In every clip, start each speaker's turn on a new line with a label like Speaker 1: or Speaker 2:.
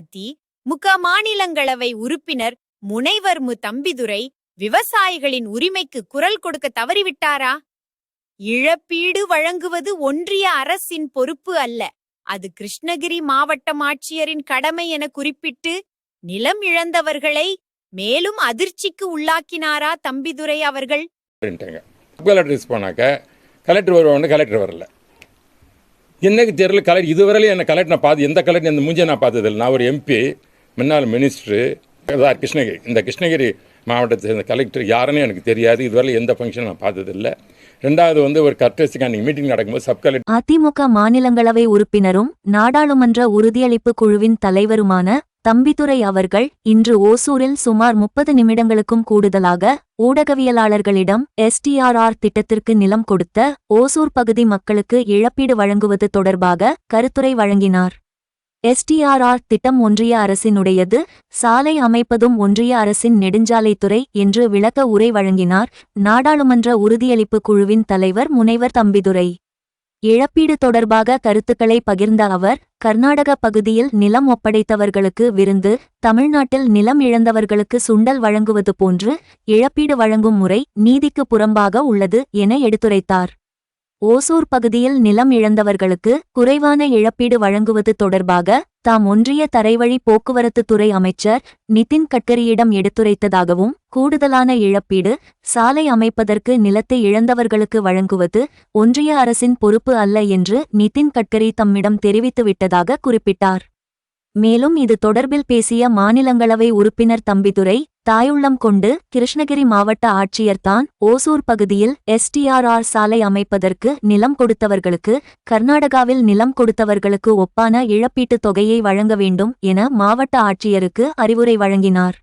Speaker 1: அதி முக மாநிலங்களவை உறுப்பினர் முனைவர் மு தம்பிதுரை விவசாயிகளின் உரிமைக்கு குரல் கொடுக்க தவறிவிட்டாரா? இழப்பீடு வழங்குவது ஒன்றிய அரசின் பொறுப்பு அல்ல. அது கிருஷ்ணகிரி மாவட்டம் ஆட்சியரின் கடமை என குறிப்பிட்டு நிலம் இழந்தவர்களை மேலும் அதிர்ச்சிக்கு உள்ளாக்கினாரா தம்பிதுரை அவர்கள்?
Speaker 2: போனாக்க கலெக்டர் வருவாங்க கலெக்டர் வரல. என்னக்கு தெரியல கலெக்ட் இதுவரையிலும் என்ன கலெக்ட் நான் பார்த்து எந்த கலெக்ட் எந்த மூஞ்சியை நான் பார்த்ததில்லை. நான் ஒரு எம்பி முன்னாள் மினிஸ்டரு அதான் கிருஷ்ணகிரி. இந்த கிருஷ்ணகிரி மாவட்டத்தை சேர்ந்த கலெக்டர் யாருன்னு எனக்கு தெரியாது. இதுவரை எந்த ஃபங்க்ஷன் நான் பார்த்ததில்லை. ரெண்டாவது வந்து ஒரு கர்டஸுக்கு மீட்டிங் நடக்கும்போது சப் கலெக்டர்
Speaker 3: அதிமுக மாநிலங்களவை உறுப்பினரும் நாடாளுமன்ற உறுதியளிப்பு குழுவின் தலைவருமான தம்பிதுரை அவர்கள் இன்று ஓசூரில் சுமார் முப்பது நிமிடங்களுக்கும் கூடுதலாக ஊடகவியலாளர்களிடம் எஸ்டிஆர்ஆர் திட்டத்திற்கு நிலம் கொடுத்த ஓசூர் பகுதி மக்களுக்கு இழப்பீடு வழங்குவது தொடர்பாக கருத்துரை வழங்கினார். எஸ்டிஆர்ஆர் திட்டம் ஒன்றிய அரசினுடையது. சாலை அமைப்பதும் ஒன்றிய அரசின் நெடுஞ்சாலைத்துறை என்று விளக்க உரை வழங்கினார். நாடாளுமன்ற உறுதியளிப்பு குழுவின் தலைவர் முனைவர் தம்பிதுரை. இழப்பீடு தொடர்பாக கருத்துக்களை பகிர்ந்த அவர் கர்நாடக பகுதியில் நிலம் ஒப்படைத்தவர்களுக்கு விருந்து தமிழ்நாட்டில் நிலம் இழந்தவர்களுக்கு சுண்டல் வழங்குவது போன்று இழப்பீடு வழங்கும் முறை நீதிக்கு புறம்பாக உள்ளது என எடுத்துரைத்தார். ஓசூர் பகுதியில் நிலம் இழந்தவர்களுக்கு குறைவான இழப்பீடு வழங்குவது தொடர்பாக தாம் ஒன்றிய தரைவழி போக்குவரத்து துறை அமைச்சர் நிதின் கட்கரியிடம் எடுத்துரைத்ததாகவும் கூடுதலான இழப்பீடு சாலை அமைப்பதற்கு நிலத்தை இழந்தவர்களுக்கு வழங்குவது ஒன்றிய அரசின் பொறுப்பு அல்ல என்று நிதின் கட்கரி தம்மிடம் தெரிவித்துவிட்டதாக குறிப்பிட்டார். மேலும் இது தொடர்பில் பேசிய மாநிலங்களவை உறுப்பினர் தம்பிதுரை தாயுள்ளம் கொண்டு கிருஷ்ணகிரி மாவட்ட ஆட்சியர்தான் ஓசூர் பகுதியில் எஸ்டிஆர்ஆர் சாலை அமைப்பதற்கு நிலம் கொடுத்தவர்களுக்கு கர்நாடகாவில் நிலம் கொடுத்தவர்களுக்கு ஒப்பான இழப்பீட்டுத் தொகையை வழங்க வேண்டும் என மாவட்ட ஆட்சியருக்கு அறிவுரை வழங்கினார்.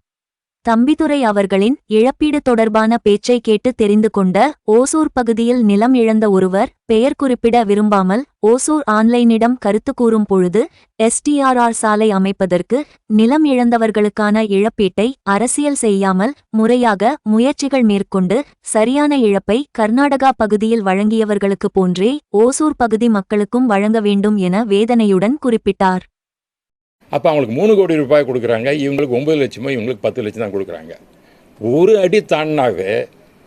Speaker 3: தம்பிதுரை அவர்களின் இழப்பீடு தொடர்பான பேச்சை கேட்டு தெரிந்து கொண்ட ஓசூர் பகுதியில் நிலம் இழந்த ஒருவர் பெயர் குறிப்பிட விரும்பாமல் ஓசூர் ஆன்லைனிடம் கருத்து கூறும் பொழுது எஸ்டிஆர்ஆர் சாலை அமைப்பதற்கு நிலம் இழந்தவர்களுக்கான இழப்பீட்டை அரசியல் செய்யாமல் முறையாக முயற்சிகள் மேற்கொண்டு சரியான இழப்பை கர்நாடகா பகுதியில் வழங்கியவர்களுக்கு போன்றே ஓசூர் பகுதி மக்களுக்கும் வழங்க வேண்டும் என வேதனையுடன் குறிப்பிட்டார்.
Speaker 2: அப்போ அவங்களுக்கு மூணு கோடி ரூபாய் கொடுக்குறாங்க இவங்களுக்கு ஒம்பது லட்சமோ இவங்களுக்கு பத்து லட்சம் தான் கொடுக்குறாங்க. ஒரு அடி தாண்டினாவே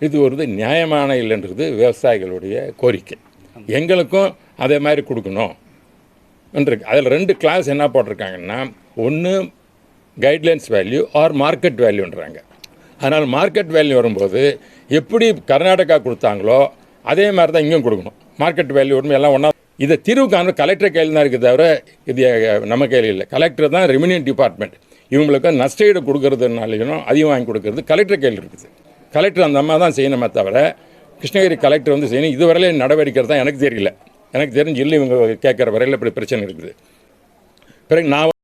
Speaker 2: இது ஒரு நியாயமான இல்லைன்றது விவசாயிகளுடைய கோரிக்கை. எங்களுக்கும் அதே மாதிரி கொடுக்கணும். இருக்கு அதில் ரெண்டு கிளாஸ் என்ன போட்டிருக்காங்கன்னா ஒன்று கைட்லைன்ஸ் வேல்யூ ஆர் மார்க்கெட் வேல்யூன்றாங்க அதனால் மார்க்கெட் வேல்யூ வரும்போது எப்படி கர்நாடகா கொடுத்தாங்களோ அதே மாதிரி தான் இங்கேயும் கொடுக்கணும். மார்க்கெட் வேல்யூ எல்லாம் ஒன்றா இதை தீர்வு காண கலெக்டர் கையில் தான் இருக்குது தவிர இது நம்ம கையில் இல்லை. கலெக்டர் தான் ரெவன்யூ டிபார்ட்மெண்ட் இவங்களுக்கு நஷ்டஈடு கொடுக்கறதுனாலையும் அதிகம் வாங்கி கொடுக்கறது கலெக்டர் கையில் இருக்குது. கலெக்டர் அந்த அம்மா தான் செய்யணுமே தவிர கிருஷ்ணகிரி கலெக்டர் வந்து செய்யணும். இதுவரையில நடவடிக்கை தான் எனக்கு தெரியல. எனக்கு தெரிஞ்சு இல்லை இவங்க கேட்குற வரையில் இப்படி பிரச்சனை இருக்குது. பிறகு நான்